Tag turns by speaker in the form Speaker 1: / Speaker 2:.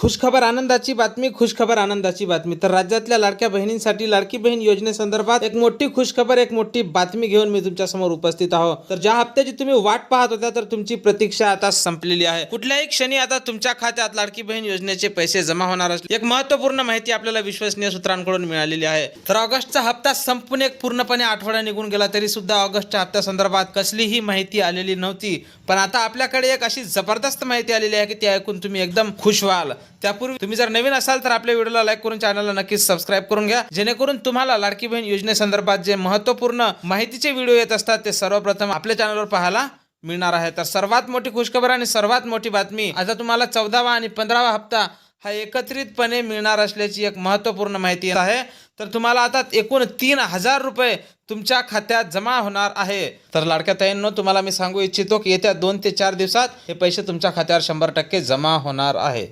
Speaker 1: खुशखबर आनंदाची बातमी खुशखबर आनंदाची बातमी. तर राज्यातल्या लाडक्या बहिणींसाठी लाडकी बहीण योजनेसंदर्भात एक मोठी खुशखबर एक मोठी बातमी घेऊन मी तुमच्यासमोर उपस्थित आहो. तर ज्या हप्त्याची तुम्ही वाट पाहत होत्या तर तुमची प्रतीक्षा आता संपलेली आहे. कुठल्याही क्षणी आता तुमच्या खात्यात लाडकी बहीण योजनेचे पैसे जमा होणार असले. एक महत्त्वपूर्ण माहिती आपल्याला विश्वसनीय सूत्रांकडून मिळालेली आहे. तर ऑगस्टचा हप्ता संपून एक पूर्णपणे आठवडा निघून गेला तरी सुद्धा ऑगस्टच्या हप्त्यासंदर्भात कसलीही माहिती आलेली नव्हती. पण आता आपल्याकडे एक अशी जबरदस्त माहिती आलेली आहे की ती ऐकून तुम्ही एकदम खुश व्हाल. त्यापूर्वी तुम्ही जर नवीन असाल तर आपल्या व्हिडिओला लाईक करून चॅनलला नक्कीच सबस्क्राईब करून घ्या. जेणेकरून तुम्हाला लाडकी बहीण योजनेसंदर्भात जे महत्त्वपूर्ण माहितीचे व्हिडिओ येत असतात ते सर्वप्रथम आपल्या चॅनलवर पाहायला मिळणार आहे. तर सर्वात मोठी खुशखबर आणि सर्वात मोठी बातमी आता तुम्हाला चौदावा आणि पंधरावा हप्ता हा एकत्रितपणे मिळणार असल्याची एक महत्त्वपूर्ण माहिती आहे. तर तुम्हाला आता एकूण तीन हजार रुपये तुमच्या खात्यात जमा होणार आहे. तर लाडक्या ताईंनो तुम्हाला मी सांगू इच्छितो की येत्या दोन ते चार दिवसात हे पैसे तुमच्या खात्यावर शंभर टक्के जमा होणार आहे.